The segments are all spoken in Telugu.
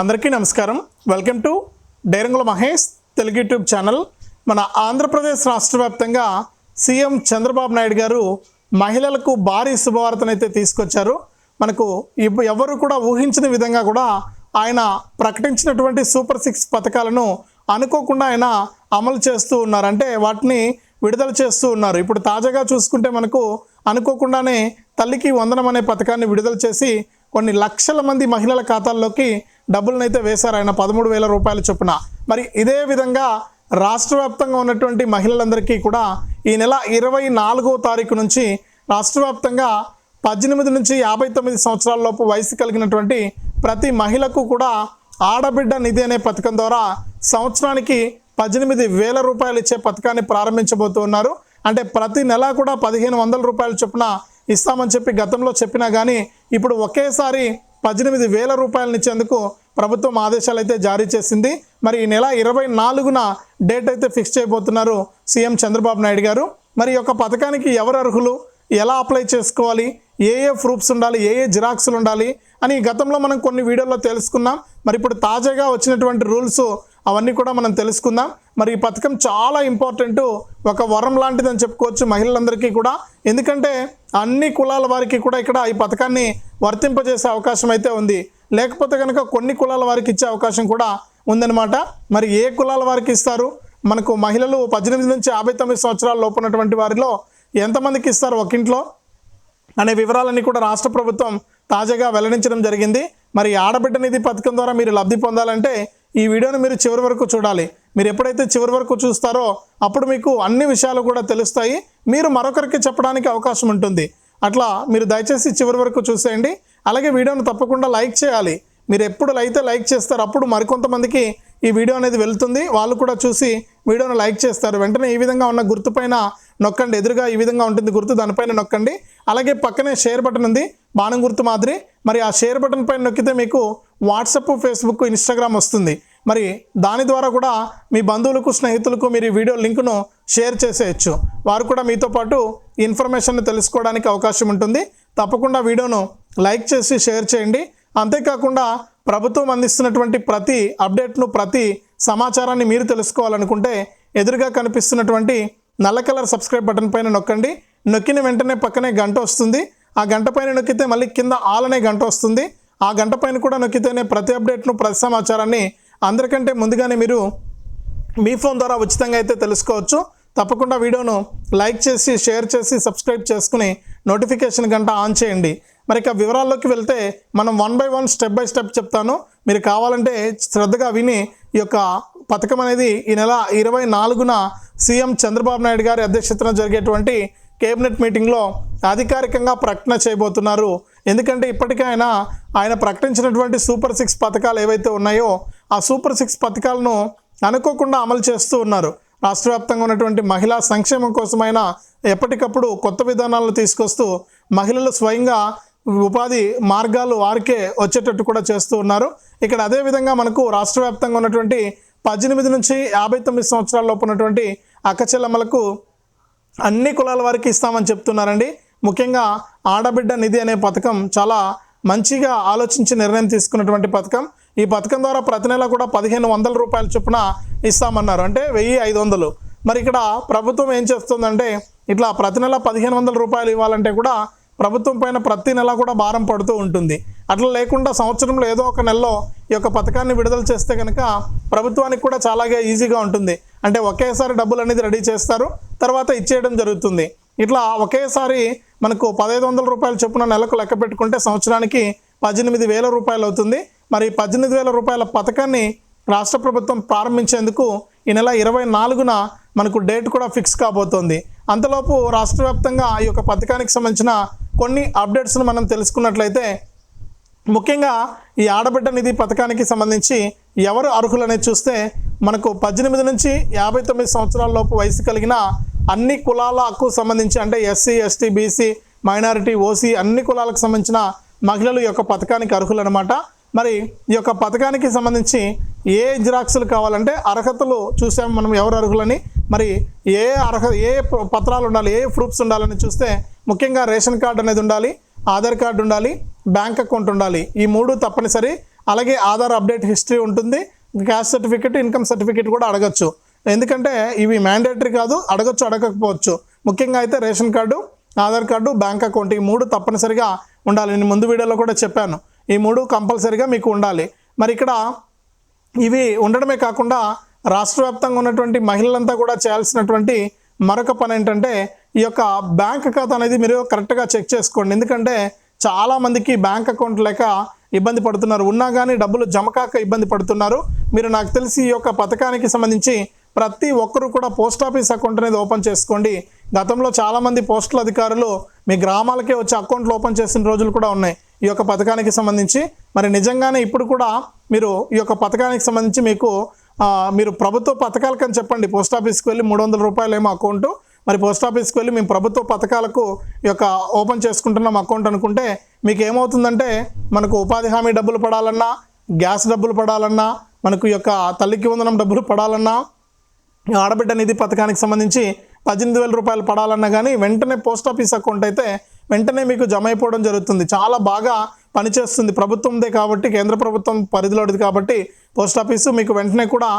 అందరికీ నమస్కారం. వెల్కమ్ టు డైరంగుల మహేష్ తెలుగు యూట్యూబ్ ఛానల్. మన ఆంధ్రప్రదేశ్ రాష్ట్ర వ్యాప్తంగా సీఎం చంద్రబాబు నాయుడు గారు మహిళలకు భారీ శుభవార్తనైతే తీసుకొచ్చారు. మనకు ఎవరు కూడా ఊహించిన విధంగా కూడా ఆయన ప్రకటించినటువంటి సూపర్ సిక్స్ పథకాలను అనుకోకుండా ఆయన అమలు చేస్తూ ఉన్నారు అంటే వాటిని విడుదల చేస్తూ ఉన్నారు. ఇప్పుడు తాజాగా చూసుకుంటే మనకు అనుకోకుండానే తల్లికి వందనం అనే పథకాన్ని విడుదల చేసి కొన్ని లక్షల మంది మహిళల ఖాతాల్లోకి డబ్బులను అయితే వేశారు ఆయన పదమూడు వేల రూపాయల చొప్పున. మరి ఇదే విధంగా రాష్ట్ర వ్యాప్తంగా ఉన్నటువంటి మహిళలందరికీ కూడా ఈ నెల ఇరవై నాలుగో తారీఖు నుంచి రాష్ట్ర వ్యాప్తంగా పద్దెనిమిది నుంచి యాభై తొమ్మిది సంవత్సరాలలోపు వయసు కలిగినటువంటి ప్రతి మహిళకు కూడా ఆడబిడ్డ నిధి అనే పథకం ద్వారా సంవత్సరానికి పద్దెనిమిది వేల రూపాయలు ఇచ్చే పథకాన్ని ప్రారంభించబోతున్నారు. అంటే ప్రతి నెల కూడా పదిహేను వందల రూపాయల చొప్పున ఇస్తామని చెప్పి గతంలో చెప్పినా కానీ ఇప్పుడు ఒకేసారి పద్దెనిమిది వేల రూపాయలను ఇచ్చేందుకు ప్రభుత్వం ఆదేశాలు అయితే జారీ చేసింది. మరి ఈ నెల ఇరవై నాలుగున డేట్ అయితే ఫిక్స్ చేయబోతున్నారు సీఎం చంద్రబాబు నాయుడు గారు. మరి ఈ యొక్క పథకానికి ఎవరు అర్హులు? ఎలా అప్లై చేసుకోవాలి? ఏ ఏ ప్రూఫ్స్ ఉండాలి? ఏ ఏ జిరాక్స్లు ఉండాలి? అని గతంలో మనం కొన్ని వీడియోల్లో తెలుసుకున్నాం. మరి ఇప్పుడు తాజాగా వచ్చినటువంటి రూల్స్ అవన్నీ కూడా మనం తెలుసుకుందాం. మరి ఈ పథకం చాలా ఇంపార్టెంట్ ఒక వరం లాంటిదని చెప్పుకోవచ్చు మహిళలందరికీ కూడా. ఎందుకంటే అన్ని కులాల వారికి కూడా ఇక్కడ ఈ పథకాన్ని వర్తింపజేసే అవకాశం అయితే ఉంది. లేకపోతే కనుక కొన్ని కులాల వారికి ఇచ్చే అవకాశం కూడా ఉందన్నమాట. మరి ఏ కులాల వారికి ఇస్తారు? మనకు మహిళలు పద్దెనిమిది నుంచి యాభై తొమ్మిది సంవత్సరాల లోపు ఉన్నటువంటి వారిలో ఎంతమందికి ఇస్తారు ఒకింట్లో? అనే వివరాలన్నీ కూడా రాష్ట్ర ప్రభుత్వం తాజాగా వెల్లడించడం జరిగింది. మరి ఆడబిడ్డ నిధి పథకం ద్వారా మీరు లబ్ధి పొందాలంటే ఈ వీడియోను మీరు చివరి వరకు చూడాలి. మీరు ఎప్పుడైతే చివరి వరకు చూస్తారో అప్పుడు మీకు అన్ని విషయాలు కూడా తెలుస్తాయి. మీరు మరొకరికి చెప్పడానికి అవకాశం ఉంటుంది. అట్లా మీరు దయచేసి చివరి వరకు చూసేయండి. అలాగే వీడియోను తప్పకుండా లైక్ చేయాలి. మీరు ఎప్పుడు అయితే లైక్ చేస్తారో అప్పుడు మరికొంతమందికి ఈ వీడియో అనేది వెళ్తుంది. వాళ్ళు కూడా చూసి వీడియోను లైక్ చేస్తారు. వెంటనే ఈ విధంగా ఉన్న గుర్తుపైన నొక్కండి. ఎదురుగా ఈ విధంగా ఉంటుంది గుర్తు దానిపైన నొక్కండి. అలాగే పక్కనే షేర్ బటన్ ఉంది. బాణం గుర్తు మాదిరి. మరి ఆ షేర్ బటన్ పైన నొక్కితే మీకు వాట్సప్ ఫేస్బుక్ ఇన్స్టాగ్రామ్ వస్తుంది. మరి దాని ద్వారా కూడా మీ బంధువులకు స్నేహితులకు మీరు ఈ వీడియో లింకును షేర్ చేసేయచ్చు. వారు కూడా మీతో పాటు ఇన్ఫర్మేషన్ తెలుసుకోవడానికి అవకాశం ఉంటుంది. తప్పకుండా వీడియోను లైక్ చేసి షేర్ చేయండి. అంతేకాకుండా ప్రభుత్వం అందిస్తున్నటువంటి ప్రతి అప్డేట్ను ప్రతి సమాచారాన్ని మీరు తెలుసుకోవాలనుకుంటే ఎదురుగా కనిపిస్తున్నటువంటి నల్ల కలర్ సబ్స్క్రైబ్ బటన్ పైన నొక్కండి. నొక్కిన వెంటనే పక్కనే గంట వస్తుంది. ఆ గంట పైన నొక్కితే మళ్ళీ కింద ఆల్ అనే గంట వస్తుంది. ఆ గంట పైన కూడా నొక్కితేనే ప్రతి అప్డేట్ను ప్రతి సమాచారాన్ని అందరికంటే ముందుగానే మీరు మీ ఫోన్ ద్వారా ఉచితంగా అయితే తెలుసుకోవచ్చు. తప్పకుండా వీడియోను లైక్ చేసి షేర్ చేసి సబ్స్క్రైబ్ చేసుకుని నోటిఫికేషన్ గంట ఆన్ చేయండి. మరి ఇక వివరాల్లోకి వెళ్తే మనం one by one step by step చెప్తాను. మీరు కావాలంటే శ్రద్ధగా విని ఈ యొక్క పథకం అనేది ఈ నెల ఇరవై నాలుగున సీఎం చంద్రబాబు నాయుడు గారి అధ్యక్షతన జరిగేటువంటి కేబినెట్ మీటింగ్లో అధికారికంగా ప్రకటన చేయబోతున్నారు. ఎందుకంటే ఇప్పటికైనా ఆయన ఆయన ప్రకటించినటువంటి సూపర్ సిక్స్ పథకాలు ఏవైతే ఉన్నాయో ఆ సూపర్ సిక్స్ పథకాలను అనుకోకుండా అమలు చేస్తూ ఉన్నారు. రాష్ట్ర వ్యాప్తంగా ఉన్నటువంటి మహిళా సంక్షేమం కోసమైన ఎప్పటికప్పుడు కొత్త విధానాలను తీసుకొస్తూ మహిళలు స్వయంగా ఉపాధి మార్గాలు వారికే వచ్చేటట్టు కూడా చేస్తూ ఉన్నారు. ఇక్కడ అదేవిధంగా మనకు రాష్ట్ర వ్యాప్తంగా ఉన్నటువంటి పద్దెనిమిది నుంచి యాభై తొమ్మిది సంవత్సరాల లోపు ఉన్నటువంటి అక్కచెల్లమ్మలకు అన్ని కులాల వారికి ఇస్తామని చెప్తున్నారండి. ముఖ్యంగా ఆడబిడ్డ నిధి అనే పథకం చాలా మంచిగా ఆలోచించి నిర్ణయం తీసుకున్నటువంటి పథకం. ఈ పథకం ద్వారా ప్రతి నెల కూడా పదిహేను వందల రూపాయల చొప్పున ఇస్తామన్నారు. అంటే వెయ్యి ఐదు వందలు. మరి ఇక్కడ ప్రభుత్వం ఏం చేస్తుందంటే ఇట్లా ప్రతి నెల పదిహేను వందల రూపాయలు ఇవ్వాలంటే కూడా ప్రభుత్వం పైన ప్రతి నెల కూడా భారం పడుతూ ఉంటుంది. అట్లా లేకుండా సంవత్సరంలో ఏదో ఒక నెలలో ఈ యొక్క పథకాన్ని విడుదల చేస్తే కనుక ప్రభుత్వానికి కూడా చాలాగా ఈజీగా ఉంటుంది. అంటే ఒకేసారి డబ్బులు అనేది రెడీ చేస్తారు తర్వాత ఇచ్చేయడం జరుగుతుంది. ఇట్లా ఒకేసారి మనకు పదహైదు వందల రూపాయల చొప్పున నెలకు లెక్క పెట్టుకుంటే సంవత్సరానికి పద్దెనిమిది వేల రూపాయలు అవుతుంది. మరి పద్దెనిమిది వేల రూపాయల పథకాన్ని రాష్ట్ర ప్రభుత్వం ప్రారంభించేందుకు ఈ నెల ఇరవై నాలుగున మనకు డేట్ కూడా ఫిక్స్ కాబోతోంది. అంతలోపు రాష్ట్ర వ్యాప్తంగా ఈ యొక్క పథకానికి సంబంధించిన కొన్ని అప్డేట్స్ను మనం తెలుసుకున్నట్లయితే ముఖ్యంగా ఈ ఆడబిడ్డ నిధి పథకానికి సంబంధించి ఎవరు అర్హులనే చూస్తే మనకు పద్దెనిమిది నుంచి యాభై తొమ్మిది సంవత్సరాల లోపు వయసు కలిగిన అన్ని కులాలకు సంబంధించి అంటే SC ST BC minority OC అన్ని కులాలకు సంబంధించిన మహిళలు యొక్క పథకానికి అర్హులు అనమాట మరి ఈ యొక్క పథకానికి సంబంధించి ఏ జిరాక్సులు కావాలంటే అర్హతలు చూసాము మనం ఎవరు అర్హులని. మరి ఏ అర్హ ఏ పత్రాలు ఉండాలి ఏ ప్రూఫ్స్ ఉండాలని చూస్తే ముఖ్యంగా రేషన్ కార్డు అనేది ఉండాలి ఆధార్ కార్డు ఉండాలి బ్యాంక్ అకౌంట్ ఉండాలి. ఈ మూడు తప్పనిసరి. అలాగే ఆధార్ అప్డేట్ హిస్టరీ ఉంటుంది. క్యాస్ట్ సర్టిఫికేట్ ఇన్కమ్ సర్టిఫికేట్ కూడా అడగచ్చు. ఎందుకంటే ఇవి మ్యాండేటరీ కాదు అడగచ్చు అడగకపోవచ్చు. ముఖ్యంగా అయితే ration card Aadhaar card bank account ఈ మూడు తప్పనిసరిగా ఉండాలి. నేను ముందు వీడియోలో కూడా చెప్పాను. ఈ మూడు కంపల్సరిగా మీకు ఉండాలి. మరి ఇక్కడ ఇవి ఉండడమే కాకుండా రాష్ట్ర వ్యాప్తంగా ఉన్నటువంటి మహిళలంతా కూడా చేయాల్సినటువంటి మరొక పని ఏంటంటే ఈ యొక్క బ్యాంక్ ఖాతా అనేది మీరు కరెక్ట్గా చెక్ చేసుకోండి. ఎందుకంటే చాలామందికి బ్యాంక్ అకౌంట్ లేక ఇబ్బంది పడుతున్నారు. ఉన్నా కానీ డబ్బులు జమ కాక ఇబ్బంది పడుతున్నారు. మీరు నాకు తెలిసి ఈ యొక్క పథకానికి సంబంధించి ప్రతి ఒక్కరు కూడా పోస్ట్ ఆఫీస్ అకౌంట్ అనేది ఓపెన్ చేసుకోండి. గతంలో చాలామంది పోస్టల్ అధికారులు మీ గ్రామాలకే వచ్చి అకౌంట్లు ఓపెన్ చేసిన రోజులు కూడా ఉన్నాయి. ఈ యొక్క పథకానికి సంబంధించి మరి నిజంగానే ఇప్పుడు కూడా మీరు ఈ యొక్క పథకానికి సంబంధించి మీకు మీరు ప్రభుత్వ పథకాలకని చెప్పండి. పోస్ట్ ఆఫీస్కి వెళ్ళి మూడు వందల రూపాయలు ఏమో అకౌంట్. మరి పోస్ట్ ఆఫీస్కి వెళ్ళి మేము ప్రభుత్వ పథకాలకు ఈ యొక్క ఓపెన్ చేసుకుంటున్నాం అకౌంట్ అనుకుంటే మీకు ఏమవుతుందంటే మనకు ఉపాధి హామీ డబ్బులు పడాలన్నా గ్యాస్ డబ్బులు పడాలన్నా మనకు ఈ యొక్క తల్లికి వందనం డబ్బులు పడాలన్నా ఆడబిడ్డ నిధి పథకానికి సంబంధించి పద్దెనిమిది వేల రూపాయలు పడాలన్నా కానీ వెంటనే పోస్ట్ ఆఫీస్ అకౌంట్ అయితే వెంటనే మీకు జమ అయిపోవడం జరుగుతుంది. చాలా బాగా పనిచేస్తుంది. ప్రభుత్వందే కాబట్టి కేంద్ర ప్రభుత్వం పరిధిలోది కాబట్టి పోస్ట్ ఆఫీసు మీకు వెంటనే కూడా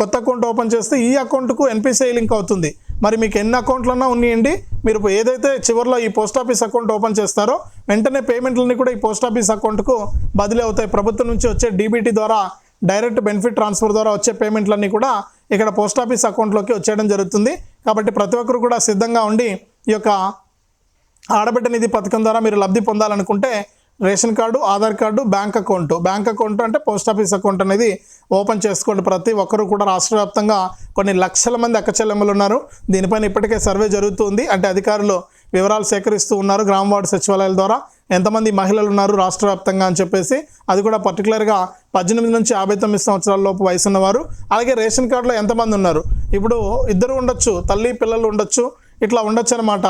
కొత్త అకౌంట్ ఓపెన్ చేస్తే ఈ అకౌంట్కు ఎన్పిసిఐ లింక్ అవుతుంది. మరి మీకు ఎన్ని అకౌంట్లన్నా ఉన్నాయండి. మీరు ఏదైతే చివరిలో ఈ పోస్ట్ ఆఫీస్ అకౌంట్ ఓపెన్ చేస్తారో వెంటనే పేమెంట్లన్నీ కూడా ఈ పోస్ట్ ఆఫీస్ అకౌంట్కు బదిలీ అవుతాయి. ప్రభుత్వం నుంచి వచ్చే డీబీటీ ద్వారా డైరెక్ట్ బెనిఫిట్ ట్రాన్స్ఫర్ ద్వారా వచ్చే పేమెంట్లన్నీ కూడా ఇక్కడ పోస్ట్ ఆఫీస్ అకౌంట్లోకి వచ్చేయడం జరుగుతుంది. కాబట్టి ప్రతి ఒక్కరు కూడా సిద్ధంగా ఉండి ఈ యొక్క ఆడబిడ్డ నిధి పథకం ద్వారా మీరు లబ్ధి పొందాలనుకుంటే ration card Aadhaar card bank account. Bank account అంటే పోస్ట్ ఆఫీస్ అకౌంట్ అనేది ఓపెన్ చేసుకోండి. ప్రతి ఒక్కరు కూడా రాష్ట్ర వ్యాప్తంగా కొన్ని లక్షల మంది అక్కచెల్లెమ్మలు ఉన్నారు. దీనిపైన ఇప్పటికే సర్వే జరుగుతుంది అంటే అధికారులు వివరాలు సేకరిస్తూ ఉన్నారు గ్రామ వార్డు సచివాలయాల ద్వారా. ఎంతమంది మహిళలు ఉన్నారు రాష్ట్ర వ్యాప్తంగా అని చెప్పేసి అది కూడా పర్టికులర్గా పద్దెనిమిది నుంచి యాభై తొమ్మిది సంవత్సరాల లోపు వయసు ఉన్నవారు అలాగే రేషన్ కార్డులో ఎంతమంది ఉన్నారు? ఇప్పుడు ఇద్దరు ఉండొచ్చు తల్లి పిల్లలు ఉండొచ్చు ఇట్లా ఉండొచ్చు అనమాట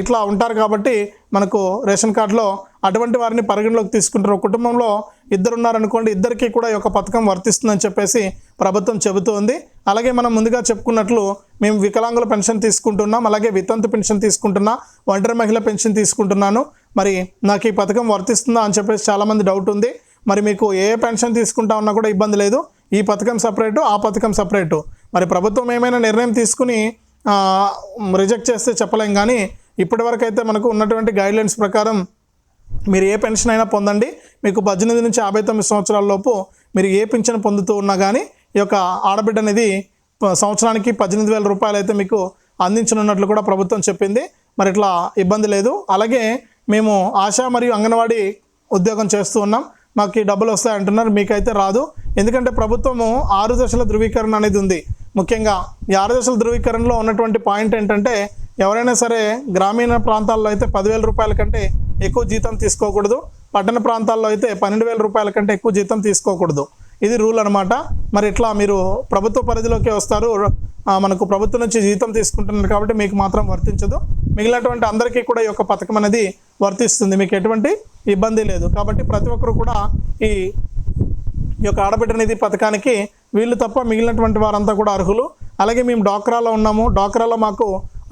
ఇట్లా ఉంటారు కాబట్టి మనకు రేషన్ కార్డులో అటువంటి వారిని పరిగణలోకి తీసుకుంటారు. ఒక కుటుంబంలో ఇద్దరు ఉన్నారనుకోండి ఇద్దరికీ కూడా ఈ యొక్క పథకం వర్తిస్తుందని చెప్పేసి ప్రభుత్వం చెబుతూ ఉంది అలాగే మనం ముందుగా చెప్పుకున్నట్లు మేము వికలాంగుల పెన్షన్ తీసుకుంటున్నాం అలాగే వితంతు పెన్షన్ తీసుకుంటున్నా ఒంటరి మహిళ పెన్షన్ తీసుకుంటున్నాను. మరి నాకు ఈ పథకం వర్తిస్తుందా అని చెప్పేసి చాలామంది డౌట్ ఉంది. మరి మీకు ఏ పెన్షన్ తీసుకుంటా ఉన్నా కూడా ఇబ్బంది లేదు. ఈ పథకం సపరేటు ఆ పథకం సపరేటు మరి ప్రభుత్వం ఏమైనా నిర్ణయం తీసుకుని రిజెక్ట్ చేస్తే చెప్పలేం కానీ ఇప్పటివరకు అయితే మనకు ఉన్నటువంటి గైడ్లైన్స్ ప్రకారం మీరు ఏ పెన్షన్ అయినా పొందండి. మీకు పద్దెనిమిది నుంచి యాభై తొమ్మిది సంవత్సరాల లోపు మీరు ఏ పింఛను పొందుతూ ఉన్నా కానీ ఈ యొక్క ఆడబిడ్డ అనేది సంవత్సరానికి పద్దెనిమిది వేల రూపాయలు అయితే మీకు అందించనున్నట్లు కూడా ప్రభుత్వం చెప్పింది. మరి ఇట్లా ఇబ్బంది లేదు. అలాగే మేము ఆశా మరియు అంగన్వాడీ ఉద్యోగం చేస్తూ ఉన్నాం. మాకు ఈ డబ్బులు వస్తాయి అంటున్నారు. మీకైతే రాదు. ఎందుకంటే ప్రభుత్వము ఆరు దశల ధృవీకరణ అనేది ఉంది. ముఖ్యంగా ఈ ఆరు దశల ధృవీకరణలో ఉన్నటువంటి పాయింట్ ఏంటంటే ఎవరైనా సరే గ్రామీణ ప్రాంతాల్లో అయితే పదివేల రూపాయల కంటే ఎక్కువ జీతం తీసుకోకూడదు. పట్టణ ప్రాంతాల్లో అయితే పన్నెండు వేల రూపాయల కంటే ఎక్కువ జీతం తీసుకోకూడదు. ఇది రూల్ అనమాట మరి ఇట్లా మీరు ప్రభుత్వ పరిధిలోకి వస్తారు. మనకు ప్రభుత్వం నుంచి జీతం తీసుకుంటున్నారు కాబట్టి మీకు మాత్రం వర్తించదు. మిగిలినటువంటి అందరికీ కూడా ఈ యొక్క పథకం అనేది వర్తిస్తుంది. మీకు ఎటువంటి ఇబ్బంది లేదు. కాబట్టి ప్రతి ఒక్కరు కూడా ఈ ఈ యొక్క ఆడబిడ్డ నిధి పథకానికి వీళ్ళు తప్ప మిగిలినటువంటి వారంతా కూడా అర్హులు. అలాగే మేము డాక్రాలో ఉన్నాము. డాక్రాలో మాకు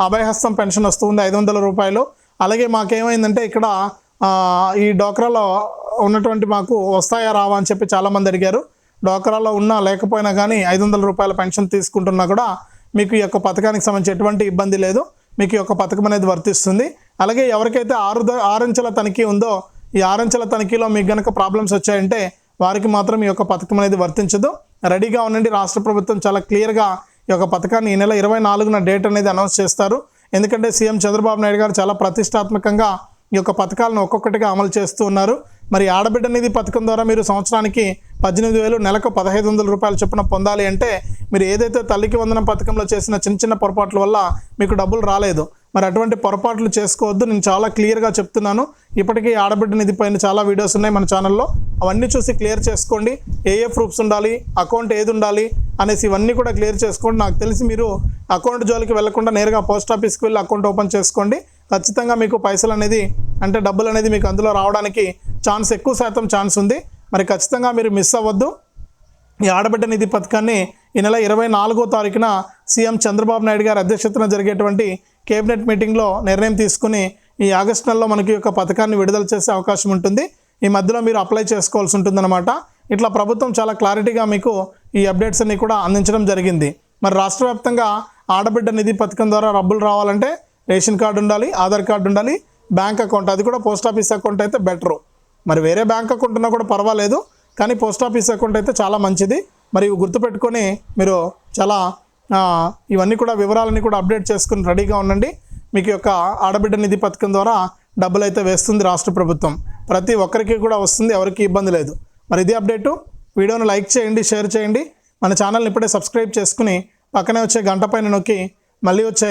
అభయహస్తం పెన్షన్ వస్తుంది ఐదు వందల రూపాయలు. అలాగే మాకేమైందంటే ఇక్కడ ఈ డోక్రాలో ఉన్నటువంటి మాకు వస్తాయా రావా అని చెప్పి చాలామంది అడిగారు. డోక్రాలో ఉన్నా లేకపోయినా కానీ ఐదు వందల రూపాయల పెన్షన్ తీసుకుంటున్నా కూడా మీకు ఈ యొక్క పథకానికి సంబంధించి ఎటువంటి ఇబ్బంది లేదు. మీకు ఈ యొక్క పథకం అనేది వర్తిస్తుంది. అలాగే ఎవరికైతే ఆరు ఆరంచెల తనిఖీ ఉందో ఈ ఆరంచెల తనిఖీలో మీకు గనక ప్రాబ్లమ్స్ వచ్చాయంటే వారికి మాత్రం ఈ యొక్క పథకం అనేది వర్తించదు. రెడీగా ఉండండి. రాష్ట్ర ప్రభుత్వం చాలా క్లియర్గా ఈ యొక్క పథకాన్ని ఈ నెల ఇరవై నాలుగున డేట్ అనేది అనౌన్స్ చేస్తారు. ఎందుకంటే సీఎం చంద్రబాబు నాయుడు గారు చాలా ప్రతిష్టాత్మకంగా ఈ యొక్క పథకాలను ఒక్కొక్కటిగా అమలు చేస్తూ ఉన్నారు. మరి ఆడబిడ్డ నిధి పథకం ద్వారా మీరు సంవత్సరానికి పద్దెనిమిది వేలు నెలకు పదహైదు వందల రూపాయల చొప్పున పొందాలి అంటే మీరు ఏదైతే తల్లికి వందనం పథకంలో చేసిన చిన్న చిన్న పొరపాట్ల వల్ల మీకు డబ్బులు రాలేదు. మరి అటువంటి పొరపాట్లు చేసుకోవద్దు. నేను చాలా క్లియర్గా చెప్తున్నాను. ఇప్పటికీ ఆడబిడ్డ నిధి పైన చాలా వీడియోస్ ఉన్నాయి మన ఛానల్లో. అవన్నీ చూసి క్లియర్ చేసుకోండి. ఏ ఏ ప్రూఫ్స్ ఉండాలి? అకౌంట్ ఏది ఉండాలి? అనేసి ఇవన్నీ కూడా క్లియర్ చేసుకోండి. నాకు తెలిసి మీరు అకౌంట్ జోలికి వెళ్ళకుండా నేరుగా పోస్ట్ ఆఫీస్కి వెళ్ళి అకౌంట్ ఓపెన్ చేసుకోండి. ఖచ్చితంగా మీకు పైసలు అనేది అంటే డబ్బులు అనేది మీకు అందులో రావడానికి ఛాన్స్ ఎక్కువ శాతం ఛాన్స్ ఉంది. మరి ఖచ్చితంగా మీరు మిస్ అవ్వద్దు. ఈ ఆడబిడ్డ నిధి పథకాన్ని ఈ నెల ఇరవై నాలుగో తారీఖున సీఎం చంద్రబాబు నాయుడు గారి అధ్యక్షతన జరిగేటువంటి కేబినెట్ మీటింగ్లో నిర్ణయం తీసుకుని ఈ ఆగస్టు నెలలో మనకి యొక్క పథకాన్ని విడుదల చేసే అవకాశం ఉంటుంది. ఈ మధ్యలో మీరు అప్లై చేసుకోవాల్సి ఉంటుందన్నమాట. ఇట్లా ప్రభుత్వం చాలా క్లారిటీగా మీకు ఈ అప్డేట్స్ అన్ని కూడా అందించడం జరిగింది. మరి రాష్ట్ర వ్యాప్తంగా ఆడబిడ్డ నిధి పథకం ద్వారా డబ్బులు రావాలంటే రేషన్ కార్డు ఉండాలి ఆధార్ కార్డు ఉండాలి బ్యాంక్ అకౌంట్. అది కూడా పోస్ట్ ఆఫీస్ అకౌంట్ అయితే బెటరు. మరి వేరే బ్యాంక్ అకౌంట్ ఉన్నా కూడా పర్వాలేదు కానీ పోస్ట్ ఆఫీస్ అకౌంట్ అయితే చాలా మంచిది. మరి ఇవి గుర్తుపెట్టుకొని మీరు చాలా ఇవన్నీ కూడా వివరాలన్నీ కూడా అప్డేట్ చేసుకుని రెడీగా ఉండండి. మీకు యొక్క ఆడబిడ్డ నిధి పథకం ద్వారా డబ్బులు అయితే వేస్తుంది రాష్ట్ర ప్రభుత్వం. ప్రతి ఒక్కరికి కూడా వస్తుంది ఎవరికి ఇబ్బంది లేదు. మరి ఇది అప్డేటు. వీడియోను లైక్ చేయండి షేర్ చేయండి. మన ఛానల్ని ఇప్పుడే సబ్స్క్రైబ్ చేసుకుని పక్కనే వచ్చే గంట పైన నొక్కి మళ్ళీ వచ్చే